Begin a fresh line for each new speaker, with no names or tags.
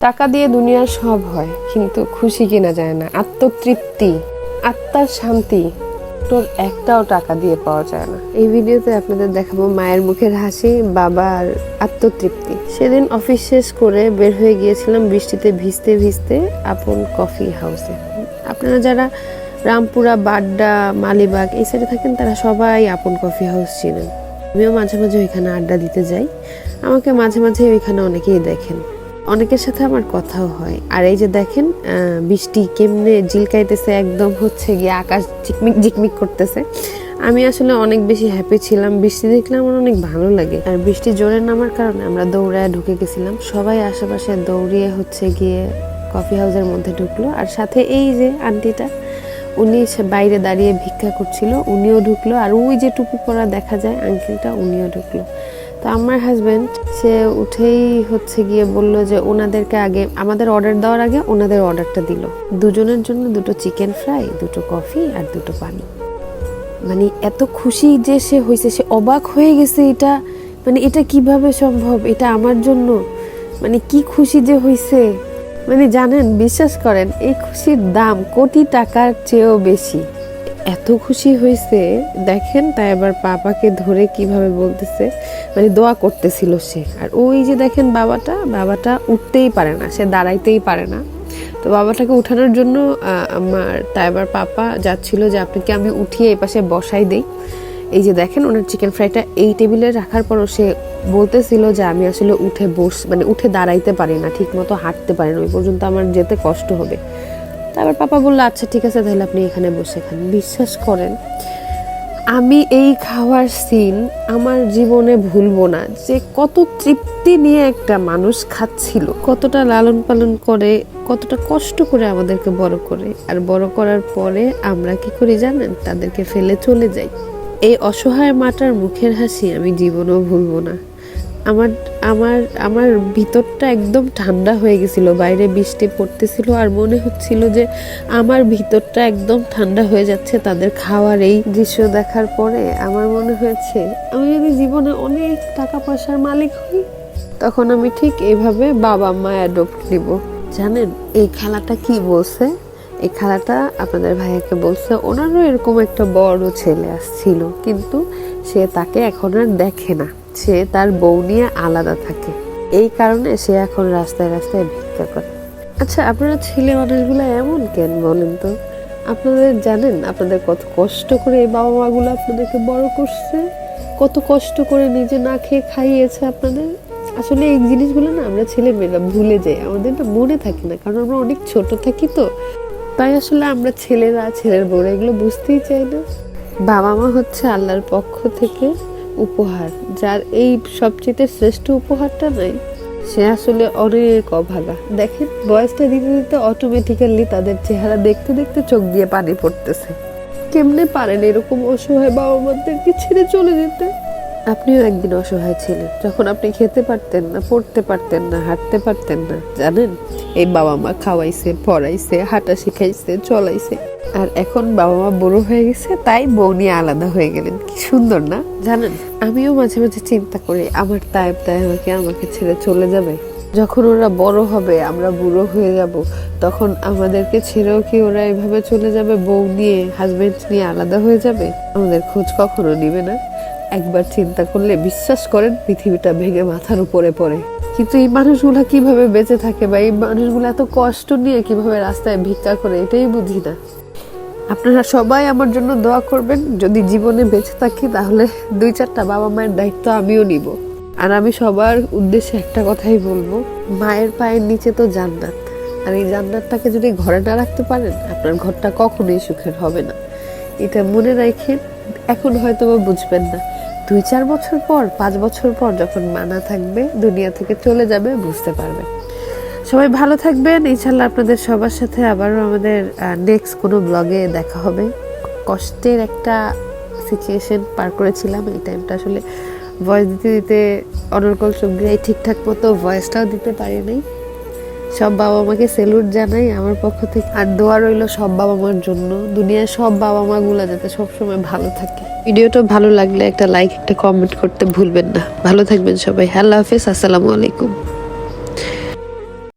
টাকা দিয়ে দুনিয়ার সব হয়, কিন্তু খুশি কিনা যায় না। আত্মতৃপ্তি, আত্মার শান্তি, তোর একটাও টাকা দিয়ে পাওয়া যায় না। এই ভিডিওতে আপনাদের দেখাবো মায়ের মুখের হাসি, বাবার আত্মতৃপ্তি। সেদিন অফিস শেষ করে বের হয়ে গিয়েছিলাম বৃষ্টিতে ভিজতে ভিজতে আপন কফি হাউসে। আপনারা যারা রামপুরা, বাড্ডা, মালিবাগ এই সাইডে থাকেন, তারা সবাই আপন কফি হাউস চিনেন। আমিও মাঝে মাঝে ওইখানে আড্ডা দিতে যাই। আমাকে মাঝে মাঝে ওইখানে অনেকেই দেখেন। অনেকের সাথে আমার কথাও হয়। আর এই যে দেখেন বৃষ্টি কেমনে ঝিলকাইতেছে, একদম হচ্ছে গিয়ে আকাশ ঝিকমিক ঝিকমিক করতেছে। আমি আসলে অনেক বেশি হ্যাপি ছিলাম। বৃষ্টি দেখলে আমার অনেক ভালো লাগে। আর বৃষ্টি জোরে নামার কারণে আমরা দৌড়ায় ঢুকে গেছিলাম। সবাই আশেপাশে দৌড়িয়ে হচ্ছে গিয়ে কফি হাউসের মধ্যে ঢুকলো। আর সাথে এই যে আন্টিটা, উনি বাইরে দাঁড়িয়ে ভিক্ষা করছিল, উনিও ঢুকলো। আর ওই যে টুপি পরা দেখা যায় আঙ্কেলটা উনিও ঢুকলো। তো আমার হাজব্যান্ড সে উঠেই হচ্ছে গিয়ে বলল যে ওনাদেরকে আগে, আমাদের অর্ডার দেওয়ার আগে ওনাদের অর্ডারটা দিল। দুজনের জন্য দুটো চিকেন ফ্রাই দুটো কফি আর দুটো পানি। মানে এত খুশি যে সে হয়েছে সে অবাক হয়ে গেছে এটা। মানে এটা কীভাবে সম্ভব? এটা আমার জন্য। মানে কি খুশি যে হয়েছে মানে জানেন, বিশ্বাস করেন, এই খুশির দাম কোটি টাকার চেয়েও বেশি। এত খুশি হয়েছে। দেখেন তাই আবার পাপাকে ধরে কীভাবে বলতেছে। মানে দোয়া করতেছিল সে। আর ওই যে দেখেন বাবাটা বাবাটা উঠতেই পারে না, সে দাঁড়াইতেই পারে না। তো বাবাটাকে উঠানোর জন্য আমার তাই তাইবার পাপা যাচ্ছিল যে আপনাকে আমি উঠিয়ে এই পাশে বসাই দেই। এই যে দেখেন ওনার চিকেন ফ্রাইটা এই টেবিলে রাখার পরও সে বলতেছিল যে আমি আসলে উঠে বস মানে উঠে দাঁড়াইতে পারি না ঠিক মতো হাঁটতে পারি না, ওই পর্যন্ত আমার যেতে কষ্ট হবে। তারপর পাপা বলল আচ্ছা ঠিক আছে, তাহলে আপনি এখানে বসে খান। বিশ্বাস করেন, আমি এই খাওয়ার সিন আমার জীবনে ভুলবো না। যে কত তৃপ্তি নিয়ে একটা মানুষ খাচ্ছিল, কতটা লালন পালন করে, কতটা কষ্ট করে আমাদেরকে বড় করে। আর বড় করার পরে আমরা কি করি জানেন? তাদেরকে ফেলে চলে যাই। এই অসহায় মাটার মুখের হাসি আমি জীবনেও ভুলবো না। আমার আমার আমার ভিতরটা একদম ঠান্ডা হয়ে গেছিল, বাইরে বৃষ্টি পড়তেছিল আর মনে হচ্ছিল যে আমার ভিতরটা একদম ঠান্ডা হয়ে যাচ্ছে তাদের খাওয়ার এই দৃশ্য দেখার পরে আমার মনে হয়েছে, আমি যদি জীবনে অনেক টাকা পয়সার মালিক হই, তখন আমি ঠিক এইভাবে বাবা মা অ্যাডপ্ট নিব। জানেন, এই খেলাটা কি বলছে? এই খেলাটা আপনাদের ভাইয়াকে বলছে, ওনারও এরকম একটা বড় ছেলে আসছিল, কিন্তু সে তাকে এখন আর দেখে না। সে তার বউ নিয়ে আলাদা থাকে। এই কারণে সে এখন রাস্তায় রাস্তায় ভিক্ষা করে। আচ্ছা আপনারা ছেলে মানুষগুলো এমন কেন বলেন তো? আপনাদের জানেন আপনাদের কত কষ্ট করে এই বাবা মাগুলো আপনাদেরকে বড় করছে? কত কষ্ট করে নিজে না খেয়ে খাইয়েছে আপনাদের? আসলে এই জিনিসগুলো না আমরা ছেলে মেয়েরা ভুলে যাই। আমাদের না মনে থাকে না, কারণ আমরা অনেক ছোট থাকি তো। তাই আসলে আমরা ছেলেরা, ছেলের বউরা এগুলো বুঝতেই চাই না। বাবা মা হচ্ছে আল্লাহর পক্ষ থেকে উপহার, যার এই সবচেয়ে শ্রেষ্ঠ উপহারটা নাই, সে আসলে অনেক অভাগা। দেখেন, বয়সটা দিতে দিতে অটোমেটিক্যালি তাদের চেহারা দেখতে দেখতে চোখ দিয়ে পানি পড়তেছে। কেমনে পারেন এরকম অসহায় বাবা মাদেরকে ছেড়ে চলে যেতে? আপনিও একদিন অসহায় ছিলেন যখন আপনি খেতে পারতেন না, পড়তে পারতেন না, হাঁটতে পারতেন না, জানেন? এই বাবা মা খাওয়াইছে, পড়াইছে, হাঁটা শিখাইছে, চলাইছে। আর এখন বাবা মা বড় হয়ে গেছে, তাই বউ নিয়ে আলাদা হয়ে গেলেন। কি সুন্দর না? জানেন, আমিও মাঝে মাঝে চিন্তা করি, আমার তায়েব তায়েবাকে আমাকে ছেড়ে চলে যাবে? যখন ওরা বড় হবে, আমরা বুড়ো হয়ে যাব, তখন আমাদেরকে ছেড়েও কি ওরা এভাবে চলে যাবে, বউ নিয়ে হাজবেন্ড নিয়ে আলাদা হয়ে যাবে? আমাদের খোঁজ কখনো নিবে না। একবার চিন্তা করলে বিশ্বাস করেন, পৃথিবীটা ভেঙে মাথার উপরে পড়ে। কিন্তু এই মানুষগুলো কীভাবে বেঁচে থাকে বা এই মানুষগুলো এত কষ্ট নিয়ে কীভাবে রাস্তায় ভিক্ষা করে, এটাই বুঝি না। আপনারা সবাই আমার জন্য দোয়া করবেন, যদি জীবনে বেঁচে থাকি তাহলে দুই চারটা বাবা মায়ের দায়িত্ব আমিও নিব। আর আমি সবার উদ্দেশ্যে একটা কথাই বলব, মায়ের পায়ের নিচে তো জান্নাত। আর এই জান্নাতটাকে যদি ঘরে না রাখতে পারেন, আপনার ঘরটা কখনোই সুখের হবে না। এটা মনে রাখেন, এখন হয়তো বুঝবেন না। দুই চার বছর পর, পাঁচ বছর পর যখন মানা থাকবে, দুনিয়া থেকে চলে যাবে, বুঝতে পারবে। সবাই ভালো থাকবেন। ইনশাল্লাহ আপনাদের সবার সাথে আবারও আমাদের নেক্সট কোনো ব্লগে দেখা হবে। কষ্টের একটা সিচুয়েশন পার করেছিলাম। এই টাইমটা আসলে ভয়েস দিতে দিতে অনর্গল সঙ্গীরাই ঠিকঠাক মতো ভয়েসটাও দিতে পারি নাই। সব বাবা মাকে সেলুট জানাই আমার পক্ষ থেকে। আর দোয়া রইল সব বাবা মার জন্য। দুনিয়ার সব বাবা মা গুলা যাতে সবসময় ভালো থাকে। ভিডিওটা ভালো লাগলে একটা লাইক একটা কমেন্ট করতে ভুলবেন না। ভালো থাকবেন সবাই। হ্যালো হাফিজ। আসসালামু আলাইকুম।